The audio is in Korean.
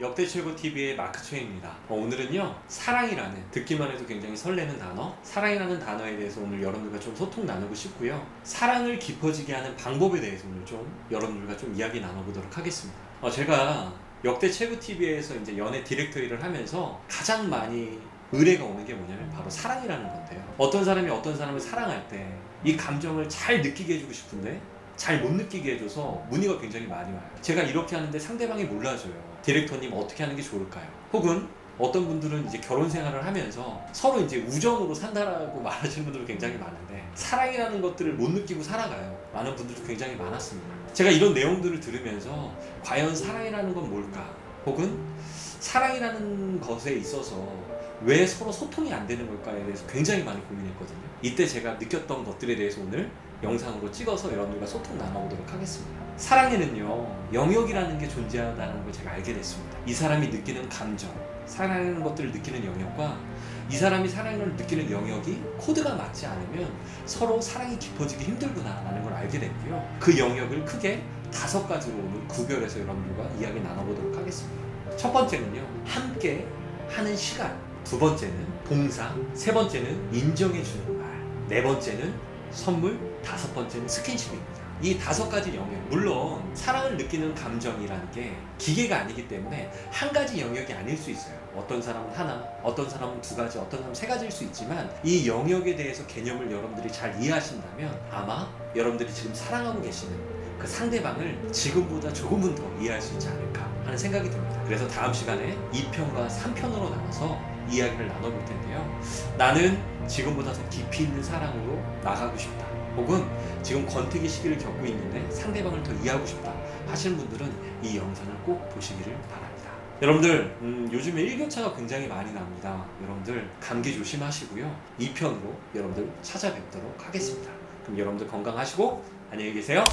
역대 최고 TV의 마크 최입니다. 어, 오늘은요 사랑이라는 듣기만 해도 굉장히 설레는 단어, 사랑이라는 단어에 대해서 오늘 여러분들과 좀 소통 나누고 싶고요. 사랑을 깊어지게 하는 방법에 대해서 오늘 좀 여러분들과 좀 이야기 나눠보도록 하겠습니다. 어, 제가 역대 최고 TV에서 이제 연애 디렉터리를 하면서 가장 많이 의뢰가 오는 게 뭐냐면 바로 사랑이라는 건데요. 어떤 사람이 어떤 사람을 사랑할 때 이 감정을 잘 느끼게 해주고 싶은데 잘 못 느끼게 해줘서 문의가 굉장히 많이 와요. 제가 이렇게 하는데 상대방이 몰라줘요. 디렉터님 어떻게 하는 게 좋을까요? 혹은 어떤 분들은 이제 결혼 생활을 하면서 서로 이제 우정으로 산다라고 말하시는 분들도 굉장히 많은데 사랑이라는 것들을 못 느끼고 살아가요. 많은 분들도 굉장히 많았습니다. 제가 이런 내용들을 들으면서 과연 사랑이라는 건 뭘까? 혹은 사랑이라는 것에 있어서 왜 서로 소통이 안 되는 걸까에 대해서 굉장히 많이 고민했거든요. 이때 제가 느꼈던 것들에 대해서 오늘 영상으로 찍어서 여러분들과 소통 나눠보도록 하겠습니다. 사랑에는요, 영역이라는 게 존재한다는 걸 제가 알게 됐습니다. 이 사람이 느끼는 감정, 사랑하는 것들을 느끼는 영역과 이 사람이 사랑을 느끼는 영역이 코드가 맞지 않으면 서로 사랑이 깊어지기 힘들구나라는 걸 알게 됐고요. 그 영역을 크게 다섯 가지로 오늘 구별해서 여러분들과 이야기 나눠보도록 하겠습니다. 첫 번째는요, 함께 하는 시간. 두 번째는 봉사. 세 번째는 인정해주는 말. 네 번째는 선물. 다섯 번째는 스킨십입니다. 이 다섯 가지 영역. 물론, 사랑을 느끼는 감정이라는 게 기계가 아니기 때문에 한 가지 영역이 아닐 수 있어요. 어떤 사람은 하나, 어떤 사람은 두 가지, 어떤 사람은 세 가지일 수 있지만 이 영역에 대해서 개념을 여러분들이 잘 이해하신다면 아마 여러분들이 지금 사랑하고 계시는 그 상대방을 지금보다 조금은 더 이해할 수 있지 않을까 하는 생각이 듭니다. 그래서 다음 시간에 2편과 3편으로 나눠서 이야기를 나눠볼 텐데요. 나는 지금보다 더 깊이 있는 사랑으로 나가고 싶다. 혹은 지금 권태기 시기를 겪고 있는데 상대방을 더 이해하고 싶다 하시는 분들은 이 영상을 꼭 보시기를 바랍니다. 여러분들 음, 요즘에 일교차가 굉장히 많이 납니다. 여러분들 감기 조심하시고요. 2편으로 여러분들 찾아뵙도록 하겠습니다. 그럼 여러분들 건강하시고 안녕히 계세요.